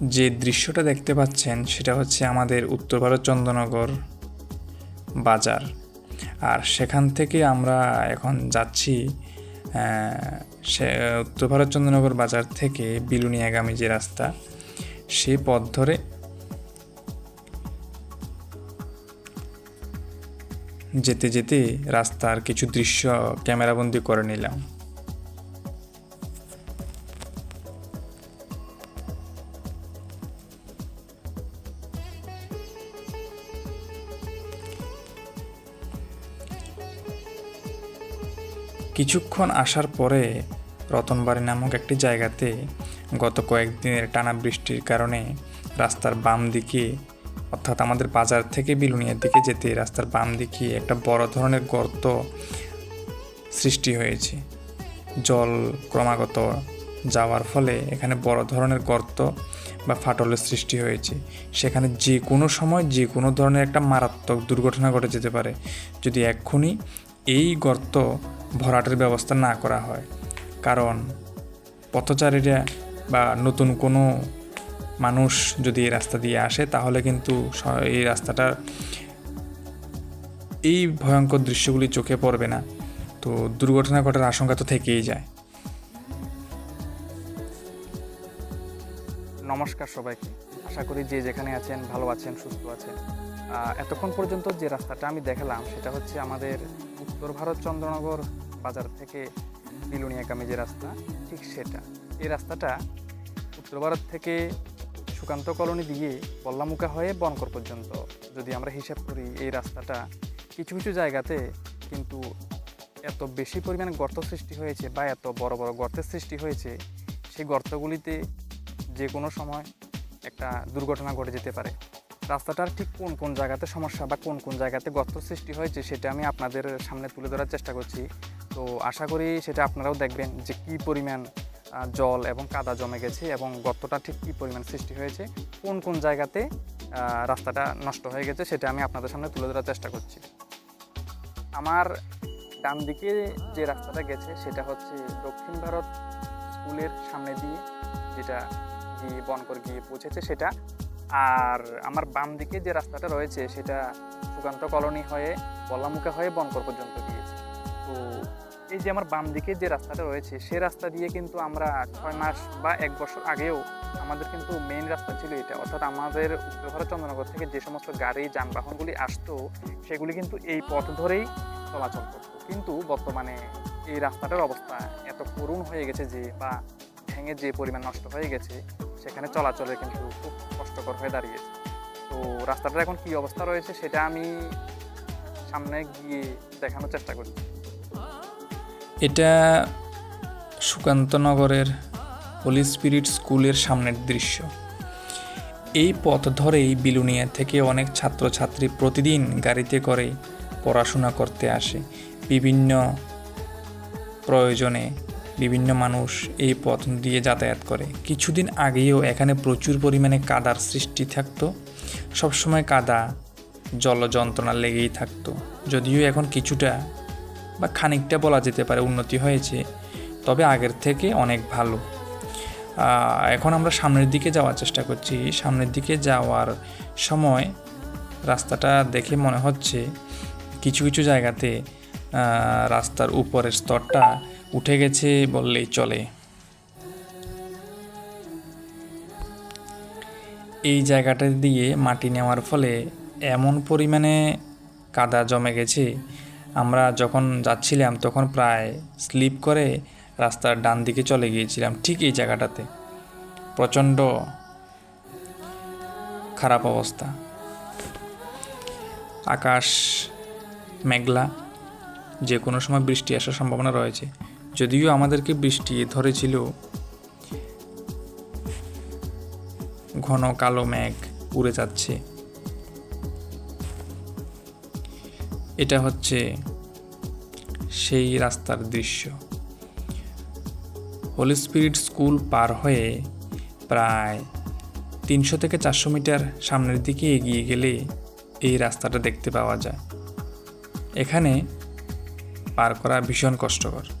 যে দৃশ্যটা দেখতে পাচ্ছেন, সেটা হচ্ছে আমাদের উত্তর ভারত চন্দ্রনগর বাজার। আর সেখান থেকে আমরা এখন যাচ্ছি সে, উত্তর ভারত চন্দ্রনগর বাজার থেকে বিলুনিয়াগামী যে রাস্তা, সে পথ ধরে যেতে যেতে রাস্তার কিছু দৃশ্য ক্যামেরাবন্দি করে নিলাম। কিছুক্ষণ আসার পরে রতনবাড়ি নামক একটি জায়গাতে গত কয়েকদিনের টানা বৃষ্টির কারণে রাস্তার বাম দিকে, অর্থাৎ আমাদের বাজার থেকে বিলুনিয়ার দিকে যেতে রাস্তার বাম দিকে একটা বড় ধরনের গর্ত সৃষ্টি হয়েছে। জল ক্রমাগত যাওয়ার ফলে এখানে বড় ধরনের গর্ত বা ফাটলের সৃষ্টি হয়েছে। সেখানে যে কোনো সময় যে কোনো ধরনের একটা মারাত্মক দুর্ঘটনা ঘটে যেতে পারে। যদি এক্ষুনি এই গর্ত ভরাটের ব্যবস্থা না করা হয়। কারণ পথচারীরা বা নতুন কোনো মানুষ যদি এই রাস্তা দিয়ে আসে, তাহলে কিন্তু এই রাস্তাটা এই ভয়ঙ্কর দৃশ্যগুলি চোখে পড়বে না। তো দুর্ঘটনা ঘটার আশঙ্কা তো থেকেই যায়। নমস্কার সবাইকে। আশা করি যে যেখানে আছেন ভালো আছেন, সুস্থ আছেন। এতক্ষণ পর্যন্ত যে রাস্তাটা আমি দেখালাম, সেটা হচ্ছে আমাদের উত্তর ভারত চন্দ্রনগর বাজার থেকে বিলুনিয়াগামী যে রাস্তা, ঠিক সেটা। এই রাস্তাটা উত্তর ভারত থেকে সুকান্ত কলোনি দিয়ে বল্লামুখা হয়ে বনকর পর্যন্ত। যদি আমরা হিসাব করি, এই রাস্তাটা কিছু কিছু জায়গাতে কিন্তু এত বেশি পরিমাণে গর্ত সৃষ্টি হয়েছে বা এত বড় বড় গর্তের সৃষ্টি হয়েছে, সেই গর্তগুলিতে যে কোনো সময় একটা দুর্ঘটনা ঘটে যেতে পারে। রাস্তাটার ঠিক কোন কোন জায়গাতে সমস্যা বা কোন কোন জায়গাতে গর্ত সৃষ্টি হয়েছে সেটা আমি আপনাদের সামনে তুলে ধরার চেষ্টা করছি। তো আশা করি সেটা আপনারাও দেখবেন যে কী পরিমাণ জল এবং কাদা জমে গেছে এবং গর্তটা ঠিক কী পরিমাণ সৃষ্টি হয়েছে, কোন কোন জায়গাতে রাস্তাটা নষ্ট হয়ে গেছে সেটা আমি আপনাদের সামনে তুলে ধরার চেষ্টা করছি। আমার ডান দিকে যে রাস্তাটা গেছে সেটা হচ্ছে দক্ষিণ ভারত স্কুলের সামনে দিয়ে যেটা গিয়ে বনকর গিয়ে পৌঁছেছে সেটা আর আমার বাম দিকে যে রাস্তাটা রয়েছে, সেটা সুকান্ত কলোনি হয়ে বল্লামুখা হয়ে বনকর পর্যন্ত গিয়েছে। তো এই যে আমার বাম দিকে যে রাস্তাটা রয়েছে, সে রাস্তা দিয়ে কিন্তু আমরা ছয় মাস বা এক বছর আগেও আমাদের কিন্তু মেইন রাস্তা ছিল এটা। অর্থাৎ আমাদের উত্তর ভারত চন্দ্রনগর থেকে যে সমস্ত গাড়ি, যানবাহনগুলি আসতো, সেগুলি কিন্তু এই পথ ধরেই চলাচল করতো। কিন্তু বর্তমানে এই রাস্তাটার অবস্থা এত করুণ হয়ে গেছে যে, বা ভেঙে যে পরিমাণ নষ্ট হয়ে গেছে সেখানে চলাচলে কিন্তু খুব কষ্টকর হয়ে দাঁড়িয়েছে। তো রাস্তাটার এখন কি অবস্থা রয়েছে সেটা আমি সামনে গিয়ে দেখানোর চেষ্টা করছি এটা সুকান্তনগরের হোলি স্পিরিট স্কুলের সামনের দৃশ্য। এই পথ ধরেই বিলুনিয়া থেকে অনেক ছাত্রছাত্রী প্রতিদিন গাড়িতে করে পড়াশোনা করতে আসে। বিভিন্ন প্রয়োজনে বিভিন্ন মানুষ এই পথ দিয়ে যাতায়াত করে। কিছুদিন আগেও এখানে প্রচুর পরিমাণে কাদার সৃষ্টি থাকতো। সবসময় কাদা, জল যন্ত্রণা লেগেই থাকতো। যদিও এখন কিছুটা বা খানিকটা বলা যেতে পারে উন্নতি হয়েছে, তবে আগের থেকে অনেক ভালো। এখন আমরা সামনের দিকে যাওয়ার চেষ্টা করছি। সামনের দিকে যাওয়ার সময় রাস্তাটা দেখে মনে হচ্ছে কিছু কিছু জায়গাতে রাস্তার উপরের স্তরটা উঠে গেছে বললেই চলে। এই জায়গাটা দিয়ে মাটি নেওয়ার ফলে এমন পরিমাণে কাদা জমে গেছে। আমরা যখন যাচ্ছিলাম তখন প্রায় স্লিপ করে রাস্তার ডান দিকে চলে গিয়েছিলাম ঠিক এই জায়গাটাতে। প্রচণ্ড খারাপ অবস্থা। আকাশ মেঘলা যে কোনো সময় বৃষ্টি আসার সম্ভাবনা রয়েছে। যদিও আমাদেরকে বৃষ্টি ধরেছিল। ঘন কালো মেঘ উড়ে যাচ্ছে। এটা হচ্ছে সেই রাস্তার দৃশ্য। হোলি স্পিরিট স্কুল পার হয়ে প্রায় তিনশো থেকে চারশো মিটার সামনের দিকে এগিয়ে গেলে এই রাস্তাটা দেখতে পাওয়া যায়। এখানে পার করা ভীষণ কষ্টকর।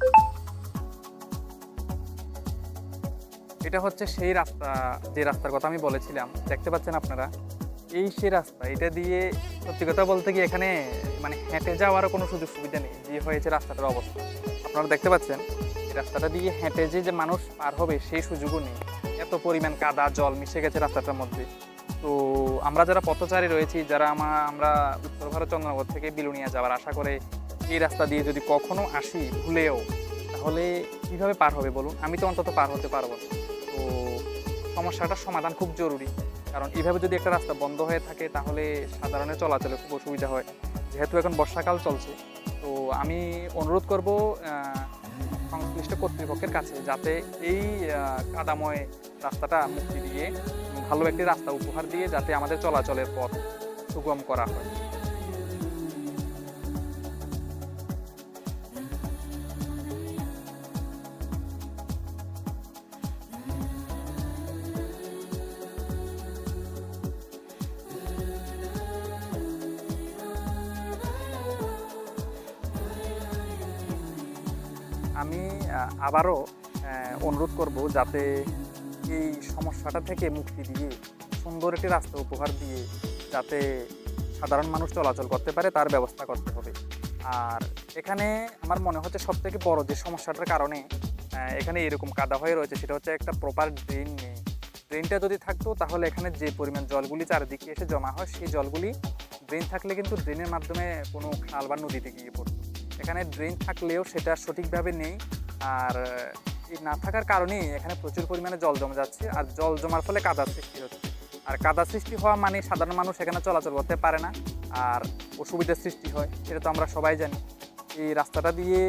এটা হচ্ছে সেই রাস্তা, যে রাস্তার কথা আমি বলেছিলাম। দেখতে পাচ্ছেন আপনারা? এই সেই রাস্তা, এটা দিয়ে সত্যি কথা বলতে কি এখানে মানে হেঁটে যাওয়ারও কোনো সুযোগ সুবিধা নেই, যে হয়েছে রাস্তাটার অবস্থা। আপনারা দেখতে পাচ্ছেন? এই রাস্তাটা দিয়ে হেঁটে যে যে মানুষ পার হবে সেই সুযোগও নেই। এত পরিমাণ কাদা, জল মিশে গেছে রাস্তাটার মধ্যে। তো আমরা যারা পথচারী রয়েছি, যারা আমার আমরা উত্তর ভারত চন্দ্রনগর থেকে বিলুনিয়া যাওয়ার আশা করে এই রাস্তা দিয়ে যদি কখনো আসি, ভুলেও, তাহলে কীভাবে পার হবে বলুন? আমি তো অন্তত পার হতে পারব না। তো সমস্যাটার সমাধান খুব জরুরি। কারণ এইভাবে যদি একটা রাস্তা বন্ধ হয়ে থাকে, তাহলে সাধারণের চলাচলে খুব অসুবিধা হয়। যেহেতু এখন বর্ষাকাল চলছে, তো আমি অনুরোধ করব সংশ্লিষ্ট কর্তৃপক্ষের কাছে যাতে এই কাদাময় রাস্তাটা মুক্তি দিয়ে ভালো একটি রাস্তা উপহার দিয়ে যাতে আমাদের চলাচলের পথ সুগম করা হয়। আমি আবারও অনুরোধ করব যাতে এই সমস্যাটা থেকে মুক্তি দিয়ে, সুন্দর একটি রাস্তা উপহার দিয়ে যাতে সাধারণ মানুষ চলাচল করতে পারে, তার ব্যবস্থা করতে হবে। আর এখানে আমার মনে হচ্ছে সব থেকে বড় যে সমস্যাটার কারণে এখানে এরকম কাদা হয়ে রয়েছে, সেটা হচ্ছে একটা প্রপার ড্রেন নেই। ড্রেনটা যদি থাকতো, তাহলে এখানে যে পরিমাণ জলগুলি চারিদিকে এসে জমা হয়, সেই জলগুলি ড্রেন থাকলে কিন্তু ড্রেনের মাধ্যমে কোনো খাল বা নদীতে গিয়ে পড়তো। এখানে ড্রেন থাকলেও সেটা সঠিকভাবে নেই। আর না থাকার কারণেই এখানে প্রচুর পরিমাণে জল জমে যাচ্ছে। আর জল জমার ফলে কাদার সৃষ্টি হচ্ছে। আর কাদা সৃষ্টি হওয়া মানে সাধারণ মানুষ এখানে চলাচল করতে পারে না। আর অসুবিধার সৃষ্টি হয়, সেটা তো আমরা সবাই জানি। এই রাস্তাটা দিয়ে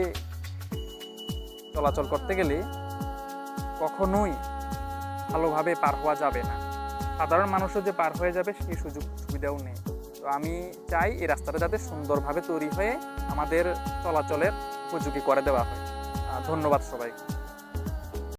চলাচল করতে গেলে কখনোই ভালোভাবে পার হওয়া যাবে না। সাধারণ মানুষও যে পার হয়ে যাবে, সেই সুযোগ সুবিধাও নেই। তো আমি চাই এই রাস্তাটা যাতে সুন্দরভাবে তৈরি হয়ে আমাদের চলাচলের উপযোগী করে দেওয়া হয়। ধন্যবাদ সবাইকে।